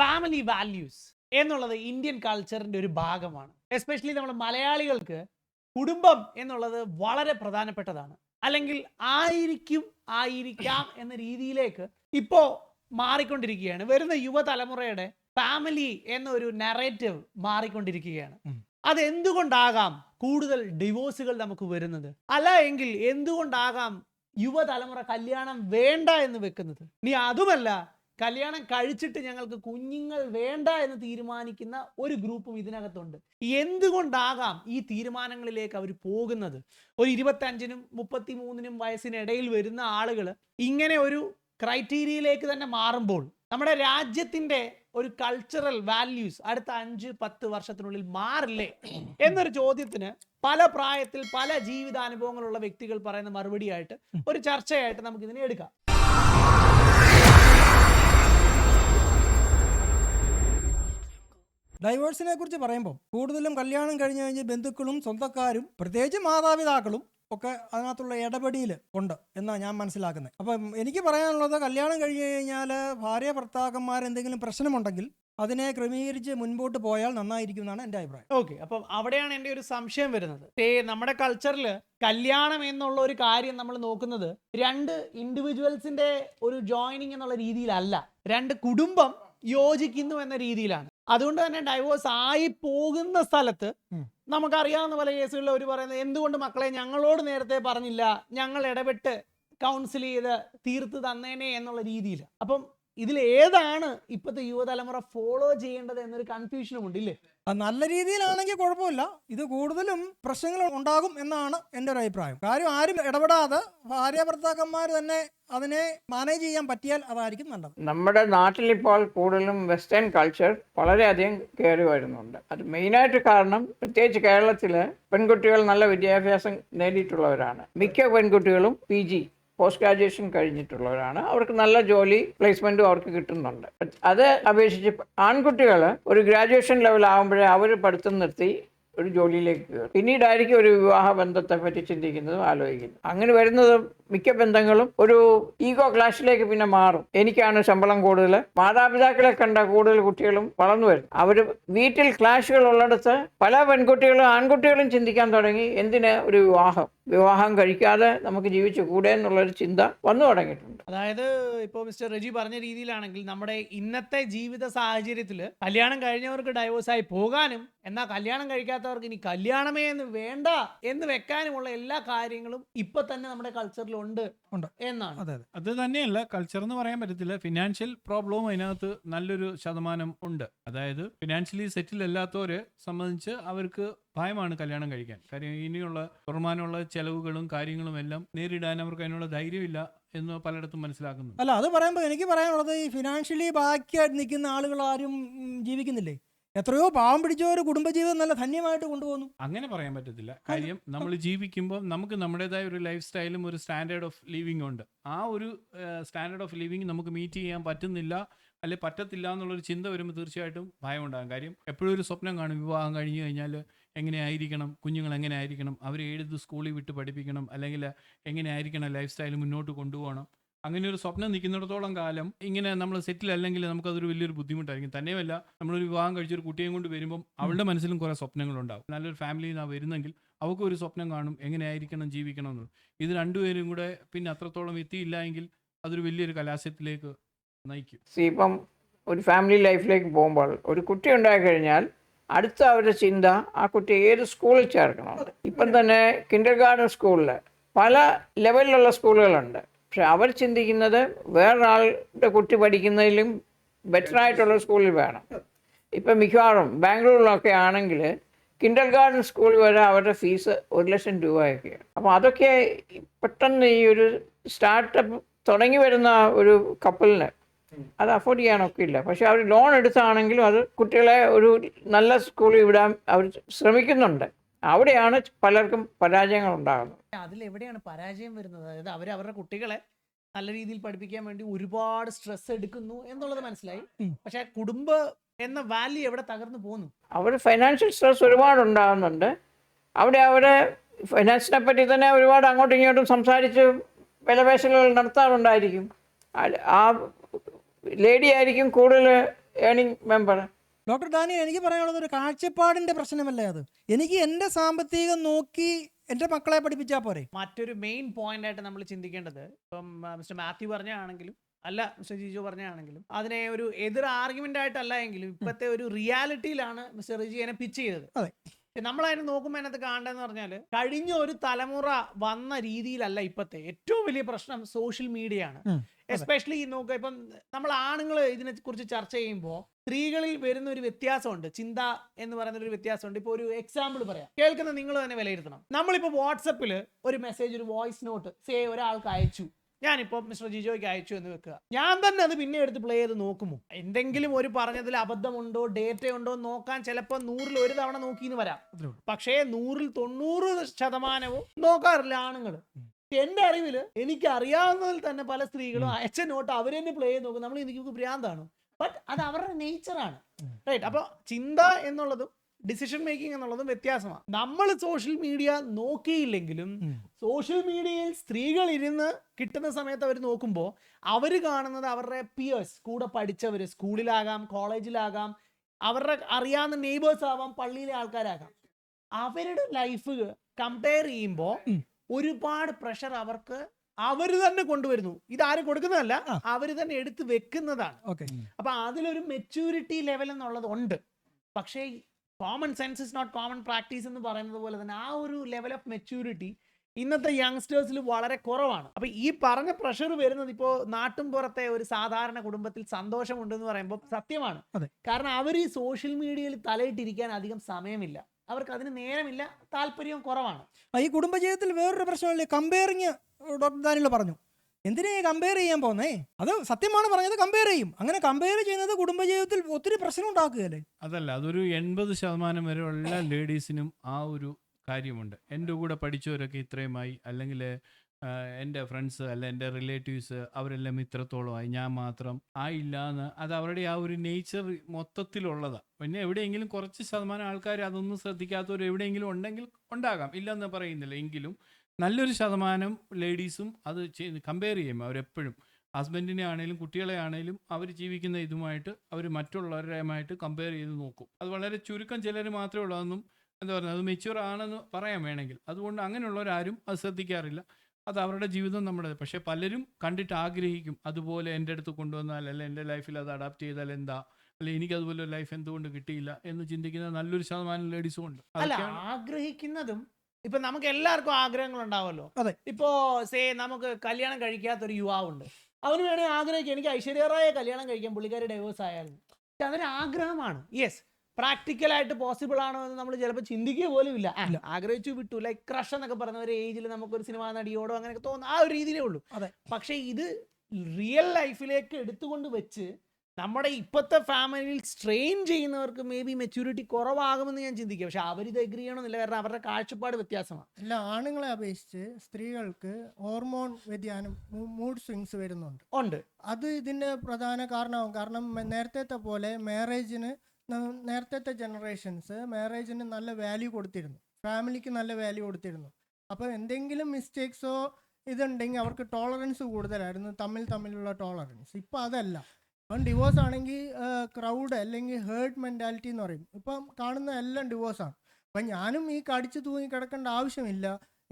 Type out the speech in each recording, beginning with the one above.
Family values എന്നുള്ളത് Indian കൾച്ചറിന്റെ ഒരു ഭാഗമാണ്. എസ്പെഷ്യലി നമ്മൾ മലയാളികൾക്ക് കുടുംബം എന്നുള്ളത് വളരെ പ്രധാനപ്പെട്ടതാണ്. അല്ലെങ്കിൽ ആയിരിക്കും ആയിരിക്കാം എന്ന രീതിയിലേക്ക് ഇപ്പോൾ മാറിക്കൊണ്ടിരിക്കുകയാണ്. വരുന്ന യുവതലമുറയുടെ ഫാമിലി എന്നൊരു നറേറ്റീവ് മാറിക്കൊണ്ടിരിക്കുകയാണ്. അത് അതെന്തുകൊണ്ടാകാം കൂടുതൽ ഡിവോഴ്സുകൾ നമുക്ക് വരുന്നത്? അല്ല എങ്കിൽ എന്തുകൊണ്ടാകാം യുവതലമുറ കല്യാണം വേണ്ട എന്ന് വെക്കുന്നത്? ഇനി അതുമല്ല കല്യാണം കഴിച്ചിട്ട് ഞങ്ങൾക്ക് കുഞ്ഞുങ്ങൾ വേണ്ട എന്ന് തീരുമാനിക്കുന്ന ഒരു ഗ്രൂപ്പും ഇതിനകത്തുണ്ട്. എന്തുകൊണ്ടാകാം ഈ തീരുമാനങ്ങളിലേക്ക് അവർ പോകുന്നത്? ഒരു ഇരുപത്തഞ്ചിനും മുപ്പത്തി മൂന്നിനും വയസ്സിനിടയിൽ വരുന്ന ആളുകൾ ഇങ്ങനെ ഒരു ക്രൈറ്റീരിയയിലേക്ക് തന്നെ മാറുമ്പോൾ നമ്മുടെ രാജ്യത്തിന്റെ ഒരു കൾച്ചറൽ വാല്യൂസ് അടുത്ത അഞ്ച് പത്ത് വർഷത്തിനുള്ളിൽ മാറില്ലേ? എന്നൊരു ചോദ്യത്തിന് പല പ്രായത്തിൽ പല ജീവിതാനുഭവങ്ങളുള്ള വ്യക്തികൾ പറയുന്ന മറുപടിയായിട്ട് ഒരു ചർച്ചയായിട്ട് നമുക്ക് ഇതിനെ എടുക്കാം. ഡൈവേഴ്സിനെ കുറിച്ച് പറയുമ്പോൾ കൂടുതലും കല്യാണം കഴിഞ്ഞ് കഴിഞ്ഞ് ബന്ധുക്കളും സ്വന്തക്കാരും പ്രത്യേകിച്ച് മാതാപിതാക്കളും ഒക്കെ അതിനകത്തുള്ള ഇടപെടിയിൽ ഉണ്ട് എന്നാണ് ഞാൻ മനസ്സിലാക്കുന്നത്. അപ്പം എനിക്ക് പറയാനുള്ളത് കല്യാണം കഴിഞ്ഞ് കഴിഞ്ഞാൽ ഭാര്യ ഭർത്താക്കന്മാർ എന്തെങ്കിലും പ്രശ്നമുണ്ടെങ്കിൽ അതിനെ ക്രമീകരിച്ച് മുൻപോട്ട് പോയാൽ നന്നായിരിക്കും എന്നാണ് എന്റെ അഭിപ്രായം. ഓക്കെ അപ്പം അവിടെയാണ് എന്റെ ഒരു സംശയം വരുന്നത്. നമ്മുടെ കൾച്ചറിൽ കല്യാണം എന്നുള്ള ഒരു കാര്യം നമ്മൾ നോക്കുന്നത് രണ്ട് ഇൻഡിവിജ്വൽസിന്റെ ഒരു ജോയിനിങ് എന്നുള്ള രീതിയിലല്ല. രണ്ട് കുടുംബം യോജിക്കുന്നു എന്ന രീതിയിലാണ് അതുകൊണ്ട് തന്നെ ഡൈവോഴ്സ് ആയി പോകുന്ന സ്ഥലത്ത്. നമുക്കറിയാവുന്ന പല കേസുകളിൽ അവർ പറയുന്നത് എന്തുകൊണ്ട് മക്കളെ ഞങ്ങളോട് നേരത്തെ പറഞ്ഞില്ല ഞങ്ങൾ ഇടപെട്ട് കൗൺസിൽ ചെയ്ത് തീർത്ത് തന്നേനെ എന്നുള്ള രീതിയിൽ അപ്പം ഇതിൽ ഏതാണ് ഇപ്പോഴത്തെ യുവതലമുറ ഫോളോ ചെയ്യേണ്ടത് എന്നൊരു കൺഫ്യൂഷനും ഉണ്ട് ഇല്ലേ അത് നല്ല രീതിയിലാണെങ്കിൽ കുഴപ്പമില്ല. ഇത് കൂടുതലും പ്രശ്നങ്ങൾ ഉണ്ടാകും എന്നാണ് എന്റെ ഒരു അഭിപ്രായം. കാര്യം ആരും ഇടപെടാതെ ഭാര്യ ഭർത്താക്കന്മാർ തന്നെ അതിനെ മാനേജ് ചെയ്യാൻ പറ്റിയാൽ അതായിരിക്കും നല്ലത്. നമ്മുടെ നാട്ടിലിപ്പോൾ കൂടുതലും വെസ്റ്റേൺ കൾച്ചർ വളരെയധികം കയറി വരുന്നുണ്ട്. അത് മെയിനായിട്ട് കാരണം പ്രത്യേകിച്ച് കേരളത്തിൽ പെൺകുട്ടികൾ നല്ല വിദ്യാഭ്യാസം നേടിയിട്ടുള്ളവരാണ്. മിക്ക പെൺകുട്ടികളും പി ജി പോസ്റ്റ് ഗ്രാജുവേഷൻ കഴിഞ്ഞിട്ടുള്ളവരാണ്. അവർക്ക് നല്ല ജോലി പ്ലേസ്മെന്റും അവർക്ക് കിട്ടുന്നുണ്ട്. അത് അപേക്ഷിച്ച് ആൺകുട്ടികൾ ഒരു ഗ്രാജുവേഷൻ ലെവൽ ആകുമ്പോഴേ അവർ പഠിത്തം നിർത്തി ഒരു ജോലിയിലേക്ക് കയറും. പിന്നീടായിരിക്കും ഒരു വിവാഹ ബന്ധത്തെ പറ്റി ചിന്തിക്കുന്നതും ആലോചിക്കുന്നത്. അങ്ങനെ വരുന്നത് മിക്ക ബന്ധങ്ങളും ഒരു ഈഗോ ക്ലാഷിലേക്ക് പിന്നെ മാറും. എനിക്കാണ് ശമ്പളം കൂടുതൽ മാതാപിതാക്കളെ കണ്ട കൂടുതൽ കുട്ടികളും വളർന്നു വരും അവർ വീട്ടിൽ ക്ലാഷുകൾ ഉള്ളിടത്ത് പല പെൺകുട്ടികളും ആൺകുട്ടികളും ചിന്തിക്കാൻ തുടങ്ങി. എന്തിന് ഒരു വിവാഹം? വിവാഹം കഴിക്കാതെ നമുക്ക് ജീവിച്ചു കൂടെ എന്നുള്ളൊരു ചിന്ത വന്നു തുടങ്ങിയിട്ടുണ്ട്. അതായത് ഇപ്പോൾ മിസ്റ്റർ റെജി പറഞ്ഞ രീതിയിലാണെങ്കിൽ നമ്മുടെ ഇന്നത്തെ ജീവിത സാഹചര്യത്തിൽ കല്യാണം കഴിഞ്ഞവർക്ക് ഡൈവോഴ്സ് ആയി പോകാനും എന്നാൽ കല്യാണം കഴിക്കാത്തവർക്ക് ഇനി കല്യാണമേ എന്ന് വേണ്ട എന്ന് വെക്കാനുമുള്ള എല്ലാ കാര്യങ്ങളും ഇപ്പൊ തന്നെ നമ്മുടെ കൾച്ചറിൽ ഉണ്ട് ഉണ്ട്. എന്നാണ്. അതെ അതെ. അത് തന്നെയല്ല കൾച്ചർ എന്ന് പറയാൻ പറ്റത്തില്ല. ഫിനാൻഷ്യൽ പ്രോബ്ലവും അതിനകത്ത് നല്ലൊരു ശതമാനം ഉണ്ട്. അതായത് ഫിനാൻഷ്യലി സെറ്റിൽ അല്ലാത്തവരെ സംബന്ധിച്ച് അവർക്ക് ഭയമാണ് കല്യാണം കഴിക്കാൻ. കാര്യം ഇനിയുള്ള വരുമാനമുള്ള ചെലവുകളും കാര്യങ്ങളും എല്ലാം നേരിടാൻ അവർക്ക് അതിനുള്ള ധൈര്യമില്ല എന്ന് പലയിടത്തും മനസ്സിലാക്കുന്നു അല്ല അത് പറയുമ്പോൾ എനിക്ക് പറയാനുള്ളത് ഈ ഫിനാൻഷ്യലി ബാക്കിയായിട്ട് നിൽക്കുന്ന ആളുകൾ ആരും ജീവിക്കുന്നില്ലേ? എത്രയോ പാവം പിടിച്ചവർ കുടുംബജീവിതം നല്ല ധന്യമായിട്ട് കൊണ്ടുപോകുന്നു. അങ്ങനെ പറയാൻ പറ്റത്തില്ല. കാര്യം നമ്മൾ ജീവിക്കുമ്പോൾ നമുക്ക് നമ്മുടേതായ ഒരു ലൈഫ് സ്റ്റൈലും ഒരു സ്റ്റാൻഡേർഡ് ഓഫ് ലിവിംഗ് ഉണ്ട്. ആ ഒരു സ്റ്റാൻഡേർഡ് ഓഫ് ലിവിംഗ് നമുക്ക് മീറ്റ് ചെയ്യാൻ പറ്റുന്നില്ല അല്ലെ പറ്റത്തില്ല എന്നുള്ളൊരു ചിന്ത വരുമ്പോൾ തീർച്ചയായിട്ടും ഭയം ഉണ്ടാകും കാര്യം എപ്പോഴും ഒരു സ്വപ്നം കാണും. വിവാഹം കഴിഞ്ഞു കഴിഞ്ഞാൽ എങ്ങനെ ആയിരിക്കണം കുഞ്ഞുങ്ങൾ എങ്ങനെ ആയിരിക്കണം അവരെ എഴുതി സ്കൂളിൽ വിട്ട് പഠിപ്പിക്കണം? അല്ലെങ്കിൽ എങ്ങനെയായിരിക്കണം ലൈഫ് സ്റ്റൈൽ മുന്നോട്ട് കൊണ്ടുപോകണം? അങ്ങനെ ഒരു സ്വപ്നം നിൽക്കുന്നിടത്തോളം കാലം ഇങ്ങനെ നമ്മൾ സെറ്റിൽ അല്ലെങ്കിൽ നമുക്കതൊരു വലിയൊരു ബുദ്ധിമുട്ടായിരിക്കും. തന്നെയല്ല നമ്മളൊരു വിവാഹം കഴിച്ചൊരു കുട്ടിയെയും കൊണ്ട് വരുമ്പം അവളുടെ മനസ്സിലും കുറേ സ്വപ്നങ്ങളുണ്ടാവും. നല്ലൊരു ഫാമിലി നിന്നാണ് വരുന്നെങ്കിൽ അവൾക്ക് ഒരു സ്വപ്നം കാണും. എങ്ങനെയായിരിക്കണം ജീവിക്കണം എന്നുള്ളത്. ഇത് രണ്ടുപേരും കൂടെ പിന്നെ അത്രത്തോളം എത്തിയില്ല എങ്കിൽ അതൊരു വലിയൊരു കലാശയത്തിലേക്ക് നയിക്കും. ഇപ്പം ഒരു ഫാമിലി ലൈഫിലേക്ക് പോകുമ്പോൾ ഒരു കുട്ടി ഉണ്ടായി കഴിഞ്ഞാൽ അടുത്ത അവരുടെ ചിന്ത ആ കുട്ടി ഏത് സ്കൂളിൽ ചേർക്കണം? ഇപ്പം തന്നെ കിൻഡർ ഗാർഡൻ സ്കൂളിൽ പല ലെവലിലുള്ള സ്കൂളുകളുണ്ട് പക്ഷെ അവർ ചിന്തിക്കുന്നത് വേറൊരാളുടെ കുട്ടി പഠിക്കുന്നതിലും ബെറ്റർ ആയിട്ടുള്ള സ്കൂളിൽ വേണം. ഇപ്പം മിക്കവാറും ബാംഗ്ലൂരിലൊക്കെ ആണെങ്കിൽ കിൻഡർ ഗാർഡൻ സ്കൂൾ വരെ അവരുടെ ഫീസ് ഒരു ലക്ഷം രൂപയൊക്കെയാണ്. അപ്പോൾ അതൊക്കെ പെട്ടെന്ന് ഈ ഒരു സ്റ്റാർട്ടപ്പ് തുടങ്ങി വരുന്ന ഒരു കപ്പലിന് അത് അഫോർഡ് ചെയ്യാനൊക്കെ ഇല്ല പക്ഷെ അവർ ലോൺ എടുത്താണെങ്കിലും അത് കുട്ടികളെ ഒരു നല്ല സ്കൂളിൽ വിടാൻ അവർ ശ്രമിക്കുന്നുണ്ട്. അവിടെയാണ് പലർക്കും പരാജയങ്ങൾ ഉണ്ടാകുന്നത് അതിൽ എവിടെയാണ് പരാജയം വരുന്നത്? അതായത് അവർ അവരുടെ കുട്ടികളെ നല്ല രീതിയിൽ പഠിപ്പിക്കാൻ വേണ്ടി ഒരുപാട് സ്ട്രെസ് എടുക്കുന്നു എന്നുള്ളത് മനസ്സിലായി. പക്ഷെ കുടുംബ എന്ന വാല്യൂ എവിടെ തകർന്നു പോകുന്നു അവർ ഫൈനാൻഷ്യൽ സ്ട്രെസ് ഒരുപാട് ഉണ്ടാകുന്നുണ്ട്. അവിടെ അവരെ ഫൈനാൻസിനെ പറ്റി തന്നെ ഒരുപാട് അങ്ങോട്ടും ഇങ്ങോട്ടും സംസാരിച്ച് വിലപേശലുകൾ നടത്താറുണ്ടായിരിക്കും. ആ ലേഡി ആയിരിക്കും കൂടുതൽ ഏണിംഗ് മെമ്പർ ഡോക്ടർ ഡാനിയൽ എനിക്ക് പറയാനുള്ളത് ഒരു കാഴ്ചപ്പാടിന്റെ പ്രശ്നമല്ലേ അത്? എനിക്ക് എന്റെ സാമ്പത്തികം നോക്കി എന്റെ മക്കളെ പഠിപ്പിച്ചാൽ പോരെ. മറ്റൊരു മെയിൻ പോയിന്റ് ആയിട്ട് നമ്മൾ ചിന്തിക്കേണ്ടത് ഇപ്പം മിസ്റ്റർ മാത്യു പറഞ്ഞാണെങ്കിലും അല്ല മിസ്റ്റർ ജിജു പറഞ്ഞാണെങ്കിലും അതിനെ ഒരു എതിർ ആർഗ്യുമെന്റ് ആയിട്ടല്ല എങ്കിലും ഇപ്പോഴത്തെ ഒരു റിയാലിറ്റിയിലാണ് മിസ്റ്റർ റിജി എന്നെ പിച്ച് ചെയ്തത്. അതെ. നമ്മൾ അതിനെ നോക്കുമ്പോൾ അതിനകത്ത് കാണേണ്ടതെന്ന് പറഞ്ഞാൽ കഴിഞ്ഞ ഒരു തലമുറ വന്ന രീതിയിലല്ല ഇപ്പോഴത്തെ ഏറ്റവും വലിയ പ്രശ്നം സോഷ്യൽ മീഡിയ ആണ് എസ്പെഷ്യലി നോക്കുക ഇപ്പം നമ്മൾ ആണുങ്ങൾ ഇതിനെ കുറിച്ച് ചർച്ച ചെയ്യുമ്പോൾ സ്ത്രീകളിൽ വരുന്ന ഒരു വ്യത്യാസമുണ്ട്. ചിന്ത എന്ന് പറയുന്ന ഒരു വ്യത്യാസമുണ്ട്. ഇപ്പോൾ ഒരു എക്സാമ്പിൾ പറയാം. കേൾക്കുന്ന നിങ്ങൾ തന്നെ വിലയിരുത്തണം. നമ്മളിപ്പോൾ വാട്സപ്പിൽ ഒരു മെസ്സേജ് ഒരു വോയിസ് നോട്ട് സേ ഒരാൾക്ക് അയച്ചു. ഞാനിപ്പോൾ മിസ്റ്റർ ജിജോയ്ക്ക് അയച്ചു എന്ന് വെക്കുക. ഞാൻ തന്നെ അത് പിന്നെ എടുത്ത് പ്ലേ ചെയ്ത് നോക്കുമോ? എന്തെങ്കിലും ഒരു പറഞ്ഞതിൽ അബദ്ധമുണ്ടോ ഡേറ്റ ഉണ്ടോ എന്ന് നോക്കാൻ ചിലപ്പോൾ നൂറിൽ ഒരു തവണ നോക്കിയെന്ന് വരാം. അത്രേ ഉള്ളൂ. പക്ഷേ നൂറിൽ തൊണ്ണൂറ് ശതമാനവും നോക്കാറില്ല ആണുങ്ങൾ എന്റെ അറിവിൽ എനിക്ക് അറിയാവുന്നതിൽ തന്നെ പല സ്ത്രീകളും അയച്ച നോട്ട് അവരെ തന്നെ പ്ലേ ചെയ്ത് നോക്കും. നമ്മൾ എനിക്ക് ഭ്രാന്താണ്. ബട്ട് അത് അവരുടെ നേച്ചറാണ് റൈറ്റ് അപ്പോൾ ചിന്ത എന്നുള്ളതും ഡിസിഷൻ മേക്കിംഗ് എന്നുള്ളതും വ്യത്യാസമാണ് നമ്മൾ സോഷ്യൽ മീഡിയ നോക്കിയില്ലെങ്കിലും സോഷ്യൽ മീഡിയയിൽ സ്ത്രീകൾ ഇരുന്ന് കിട്ടുന്ന സമയത്ത് അവർ നോക്കുമ്പോൾ അവർ കാണുന്നത് അവരുടെ പിയേഴ്സ് കൂടെ പഠിച്ചവർ സ്കൂളിലാകാം കോളേജിലാകാം അവരുടെ അറിയാവുന്ന നെയ്ബേഴ്സ് ആവാം പള്ളിയിലെ ആൾക്കാരാകാം. അവരുടെ ലൈഫ് കമ്പയർ ചെയ്യുമ്പോൾ ഒരുപാട് പ്രഷർ അവർക്ക് അവർ തന്നെ കൊണ്ടുവരുന്നു. ഇതാരും കൊടുക്കുന്നതല്ല. അവർ തന്നെ എടുത്ത് വെക്കുന്നതാണ്. അപ്പൊ അതിലൊരു മെച്യൂരിറ്റി ലെവൽ എന്നുള്ളത് ഉണ്ട്. പക്ഷേ common sense is not common practice എന്ന് പറയുന്നത് പോലെ തന്നെ ആ ഒരു ലെവൽ ഓഫ് മെച്യൂരിറ്റി ഇന്നത്തെ യങ്സ്റ്റേഴ്സിൽ വളരെ കുറവാണ്. അപ്പൊ ഈ പറഞ്ഞ പ്രഷർ വരുന്നത് ഇപ്പോൾ നാട്ടും പുറത്തെ ഒരു സാധാരണ കുടുംബത്തിൽ സന്തോഷമുണ്ടെന്ന് പറയുമ്പോൾ സത്യമാണ്. അതെ. കാരണം അവർ ഈ സോഷ്യൽ മീഡിയയിൽ തലയിട്ടിരിക്കാൻ അധികം സമയമില്ല. അവർക്ക് അതിന് നേരമില്ല താല്പര്യവും കുറവാണ്. ഈ കുടുംബജീവിതത്തിൽ വേറൊരു പ്രശ്നമല്ലേ കമ്പയറിങ് ഡോക്ടർ ദാനിൽ പറഞ്ഞു. എന്തിനാ കമ്പയർ ചെയ്യാൻ പോന്നേ അത് സത്യമാണ് പറഞ്ഞത് കമ്പയർ ചെയ്യും. അങ്ങനെ കമ്പയർ ചെയ്യുന്നത് കുടുംബജീവിതത്തിൽ ഒത്തിരി പ്രശ്നം ഉണ്ടാക്കുകയല്ലേ? അതല്ല അതൊരു എൺപത് ശതമാനം വരെ ഉള്ള ലേഡീസിനും ആ ഒരു കാര്യമുണ്ട്. എന്റെ കൂടെ പഠിച്ചവരൊക്കെ ഇത്രയുമായി അല്ലെങ്കിൽ എന്റെ ഫ്രണ്ട്സ് അല്ല എന്റെ റിലേറ്റീവ്സ് അവരെല്ലാം ഇത്രത്തോളമായി. ഞാൻ മാത്രം ആയില്ല എന്ന് അത് അവരുടെ ആ ഒരു നേച്ചർ മൊത്തത്തിലുള്ളതാണ് പിന്നെ എവിടെയെങ്കിലും കുറച്ച് ശതമാനം ആൾക്കാർ അതൊന്നും ശ്രദ്ധിക്കാത്തവർ എവിടെയെങ്കിലും ഉണ്ടെങ്കിൽ ഉണ്ടാകാം. ഇല്ലെന്ന് പറയുന്നില്ല. എങ്കിലും നല്ലൊരു ശതമാനം ലേഡീസും അത് കമ്പയർ ചെയ്യും അവരെപ്പോഴും. ഹസ്ബൻഡിനെ ആണെങ്കിലും കുട്ടികളെ ആണെങ്കിലും അവർ ജീവിക്കുന്ന ഇതുമായിട്ട് അവർ മറ്റുള്ളവരുമായിട്ട് കമ്പയർ ചെയ്ത് നോക്കും. അത് വളരെ ചുരുക്കം ചിലർ മാത്രമേ ഉള്ളൂ. അതൊന്നും എന്താ പറയുക അത് മെച്യൂർ ആണെന്ന് പറയാൻ വേണമെങ്കിൽ. അതുകൊണ്ട് അങ്ങനെയുള്ളവരാരും അത് ശ്രദ്ധിക്കാറില്ല. അത് അവരുടെ ജീവിതം നമ്മുടെ പക്ഷേ പലരും കണ്ടിട്ട് ആഗ്രഹിക്കും. അതുപോലെ എന്റെ അടുത്ത് കൊണ്ടുവന്നാൽ അല്ല എന്റെ ലൈഫിൽ അത് അഡാപ്റ്റ് ചെയ്താൽ എന്താ? അല്ലെ എനിക്ക് അതുപോലെ ലൈഫ് എന്തുകൊണ്ട് കിട്ടിയില്ല എന്ന് ചിന്തിക്കുന്ന നല്ലൊരു ശതമാനം ലേഡീസും ഉണ്ട്. ആഗ്രഹിക്കുന്നതും ഇപ്പൊ നമുക്ക് എല്ലാവർക്കും ആഗ്രഹങ്ങൾ ഉണ്ടാവുമല്ലോ അതെ. ഇപ്പോ സേ നമുക്ക് കല്യാണം കഴിക്കാത്ത ഒരു യുവാവുണ്ട്. അവന് വേണേ ആഗ്രഹിക്കും. എനിക്ക് ഐശ്വര്യറായ കല്യാണം കഴിക്കാൻ പുള്ളിക്കാരി ഡൈവേഴ്സ് ആയാലും. പക്ഷെ അതൊരു ആഗ്രഹമാണ്. യെസ് പ്രാക്ടിക്കൽ ആയിട്ട് പോസിബിൾ ആണോ എന്ന് നമ്മൾ ചിലപ്പോൾ ചിന്തിക്കുക പോലും ഇല്ല. ആഗ്രഹിച്ചു വിട്ടു. ലൈക് ക്രഷ് എന്നൊക്കെ പറഞ്ഞ ഒരു ഏജിൽ നമുക്കൊരു സിനിമാ നടിയോടോ അങ്ങനെയൊക്കെ തോന്നുന്നു ആ ഒരു രീതിയിലേ ഉള്ളൂ. അതെ. പക്ഷേ ഇത് റിയൽ ലൈഫിലേക്ക് എടുത്തുകൊണ്ട് വെച്ച് നമ്മുടെ ഇപ്പോഴത്തെ ഫാമിലിയിൽ സ്ട്രെയിൻ ചെയ്യുന്നവർക്ക് മേ ബി മെച്യൂരിറ്റി കുറവാകുമെന്ന് ഞാൻ ചിന്തിക്കുക പക്ഷെ അവരിത് എഗ്രി ചെയ്യണമെന്നില്ല കാരണം അവരുടെ കാഴ്ചപ്പാട് വ്യത്യാസമാണ്. അല്ല ആണുങ്ങളെ അപേക്ഷിച്ച് സ്ത്രീകൾക്ക് ഹോർമോൺ വ്യതിയാനം മൂഡ് സ്വിങ്സ് വരുന്നുണ്ട്. ഉണ്ട്. അത് ഇതിന്റെ പ്രധാന കാരണമാവും. കാരണം നേരത്തെ പോലെ മാരേജിന് നേരത്തെ ജനറേഷൻസ് മാരേജിന് നല്ല വാല്യൂ കൊടുത്തിരുന്നു. ഫാമിലിക്ക് നല്ല വാല്യൂ കൊടുത്തിരുന്നു. അപ്പോൾ എന്തെങ്കിലും മിസ്റ്റേക്സോ ഇതുണ്ടെങ്കിൽ അവർക്ക് ടോളറൻസ് കൂടുതലായിരുന്നു. തമ്മിൽ തമ്മിലുള്ള ടോളറൻസ് ഇപ്പം അതല്ല. ഇപ്പം ഡിവോഴ്സ് ആണെങ്കിൽ ക്രൗഡ് അല്ലെങ്കിൽ ഹേർഡ് മെന്റാലിറ്റി എന്ന് പറയും. ഇപ്പം കാണുന്ന എല്ലാം ഡിവോഴ്സാണ് അപ്പം ഞാനും ഈ കടിച്ചു തൂങ്ങി കിടക്കേണ്ട ആവശ്യമില്ല.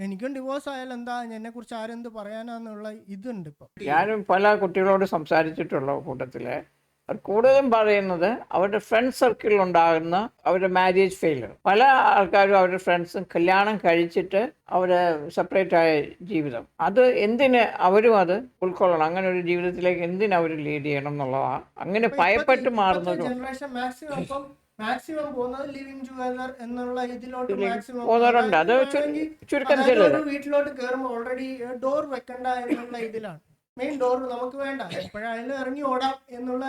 എനിക്കും ഡിവോഴ്സ് ആയാലും എന്താ? എന്നെ കുറിച്ച് ആരെന്ത് പറയാനാന്നുള്ള ഇതുണ്ട് ഇപ്പം. ഞാനും പല കുട്ടികളോട് സംസാരിച്ചിട്ടുള്ള കൂട്ടത്തിൽ അവർ കൂടുതലും പറയുന്നത് അവരുടെ ഫ്രണ്ട് സർക്കിൾ ഉണ്ടാകുന്ന അവരുടെ മാരേജ് ഫെയിലർ പല ആൾക്കാരും അവരുടെ ഫ്രണ്ട്സും കല്യാണം കഴിച്ചിട്ട് അവരെ സെപ്പറേറ്റ് ആയ ജീവിതം. അത് എന്തിന് അവരും അത് ഉൾക്കൊള്ളണം? അങ്ങനെ ഒരു ജീവിതത്തിലേക്ക് എന്തിനു അവർ ലീഡ് ചെയ്യണം എന്നുള്ളതാണ് അങ്ങനെ ഭയപ്പെട്ട് മാറുന്നൊരു മാക്സിമം പോകുന്നത് ലിവിങ് ടുഗദർ എന്നുള്ള ഇതിലോട്ട് മാക്സിമം പോകുന്നവരുണ്ട് അത് വീട്ടിലോട്ട് കയറുമ്പോൾ ഓൾറെഡി ഡോർ വെക്കണ്ട എന്നുള്ള ഇതിലാണ്. മെയിൻ ഡോർ നമുക്ക് വേണ്ട. എപ്പോഴായാലും ഇറങ്ങി ഓടാം എന്നുള്ള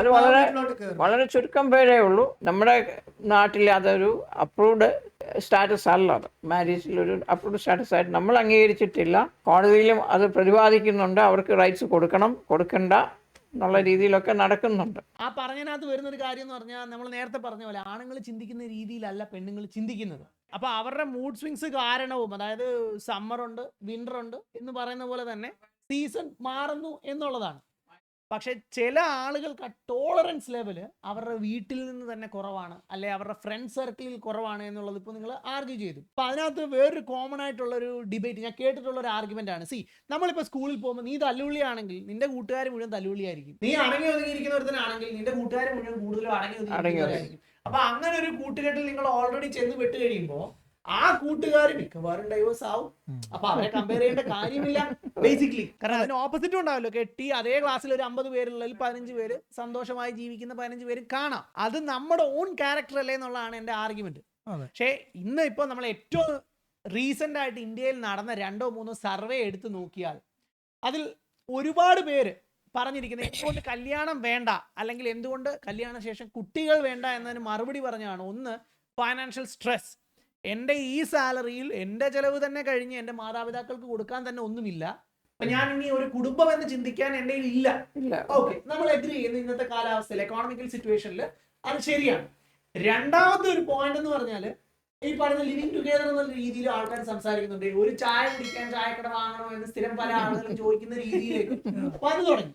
അത് വളരെ വളരെ ചുരുക്കം പേരേ ഉള്ളൂ. നമ്മുടെ നാട്ടിൽ അതൊരു അപ്രൂവ്ഡ് സ്റ്റാറ്റസ് അല്ല അത് മാരേജിലൊരു അപ്രൂവ്ഡ് സ്റ്റാറ്റസ് ആയിട്ട് നമ്മൾ അംഗീകരിച്ചിട്ടില്ല. കോടതിയിലും അത് പ്രതിപാദിക്കുന്നുണ്ട്. അവർക്ക് റൈറ്റ്സ് കൊടുക്കണം. കൊടുക്കണ്ട. എന്നുള്ള രീതിയിലൊക്കെ നടക്കുന്നുണ്ട്. ആ പറഞ്ഞതിനകത്ത് വരുന്ന ഒരു കാര്യം എന്ന് പറഞ്ഞാൽ നമ്മൾ നേരത്തെ പറഞ്ഞ പോലെ ആണുങ്ങൾ ചിന്തിക്കുന്ന രീതിയിലല്ല പെണ്ണുങ്ങൾ ചിന്തിക്കുന്നത്. അപ്പൊ അവരുടെ മൂഡ് സ്വിങ്സ് കാരണവും അതായത് സമ്മർ ഉണ്ട് വിന്റർ ഉണ്ട് എന്ന് പറയുന്ന പോലെ തന്നെ സീസൺ മാറുന്നു എന്നുള്ളതാണ്. പക്ഷെ ചില ആളുകൾക്ക് ടോളറൻസ് ലെവൽ അവരുടെ വീട്ടിൽ നിന്ന് തന്നെ കുറവാണ്. അല്ലെ അവരുടെ ഫ്രണ്ട് സർക്കിളിൽ കുറവാണ് എന്നുള്ളത് ഇപ്പോൾ നിങ്ങൾ ആർഗ്യൂ ചെയ്തു. അപ്പൊ അതിനകത്ത് വേറൊരു കോമൺ ആയിട്ടുള്ള ഒരു ഡിബേറ്റ് ഞാൻ കേട്ടിട്ടുള്ള ഒരു ആർഗ്യുമെന്റ് ആണ്. സി നമ്മളിപ്പോൾ സ്കൂളിൽ പോകുമ്പോൾ നീ തല്ലുള്ളിയാണെങ്കിൽ നിന്റെ കൂട്ടുകാർ മുഴുവൻ തല്ലുള്ളിയായിരിക്കും നീ അടങ്ങി ഒതുങ്ങിയിരിക്കുന്ന ഒരുത്തനാണെങ്കിൽ നിന്റെ കൂട്ടുകാർ മുഴുവൻ കൂടുതലും അടങ്ങി അടങ്ങി ഒതുങ്ങിയിരിക്കുന്നവരായിരിക്കും. അപ്പൊ അങ്ങനെ ഒരു കൂട്ടുകെട്ടിൽ നിങ്ങൾ ഓൾറെഡി ചെന്ന് വിട്ട് കഴിയുമ്പോൾ ആ കൂട്ടുകാർ മിക്കവാറും ഡൈവേഴ്സ് ആവും. അപ്പൊ അവരെ കമ്പയർ ചെയ്യേണ്ട കാര്യമില്ല. ബേസിക്കലി കാരണം അതിന് ഓപ്പോസിറ്റ് ഉണ്ടാവല്ലോ. കെട്ടി അതേ ക്ലാസ്സിൽ ഒരു അമ്പത് പേരുള്ളതിൽ പതിനഞ്ച് പേര് സന്തോഷമായി ജീവിക്കുന്ന പതിനഞ്ച് പേര് കാണാം. അത് നമ്മുടെ ഓൺ ക്യാരക്ടർ അല്ലേ എന്നുള്ളതാണ് എന്റെ ആർഗ്യുമെന്റ് പക്ഷേ ഇന്ന് ഇപ്പൊ നമ്മൾ ഏറ്റവും റീസെന്റ് ആയിട്ട് ഇന്ത്യയിൽ നടന്ന രണ്ടോ മൂന്നോ സർവേ എടുത്തു നോക്കിയാൽ അതിൽ ഒരുപാട് പേര് പറഞ്ഞിരിക്കുന്നത് എന്തുകൊണ്ട് കല്യാണം വേണ്ട? അല്ലെങ്കിൽ എന്തുകൊണ്ട് കല്യാണ ശേഷം കുട്ടികൾ വേണ്ട? എന്നതിന് മറുപടി പറഞ്ഞാണ് ഒന്ന് ഫൈനാൻഷ്യൽ സ്ട്രെസ് എന്റെ ഈ സാലറിയിൽ എന്റെ ചെലവ് തന്നെ കഴിഞ്ഞ് എന്റെ മാതാപിതാക്കൾക്ക് കൊടുക്കാൻ തന്നെ ഒന്നുമില്ല. ഞാൻ ഇനി ഒരു കുടുംബം എന്ന് ചിന്തിക്കാൻ എന്റെ ഇല്ല. ഇല്ല. ഓക്കെ നമ്മൾ എഗ്രി ചെയ്യുന്നു ഇന്നത്തെ കാലാവസ്ഥയിൽ എക്കോണമിക്കൽ സിറ്റുവേഷനിൽ അത് ശരിയാണ്. രണ്ടാമത്തെ ഒരു പോയിന്റ് എന്ന് പറഞ്ഞാൽ ഈ പറയുന്ന ലിവിങ് ടുഗദർ എന്ന രീതിയിൽ ആൾക്കാർ സംസാരിക്കുന്നുണ്ട്. ഒരു ചായ കുടിക്കാൻ ചായക്കട വാങ്ങണോ എന്ന് സ്ഥിരം പല ആളുകളും ചോദിക്കുന്ന രീതിയിലേക്ക്. വന്നു തുടങ്ങി.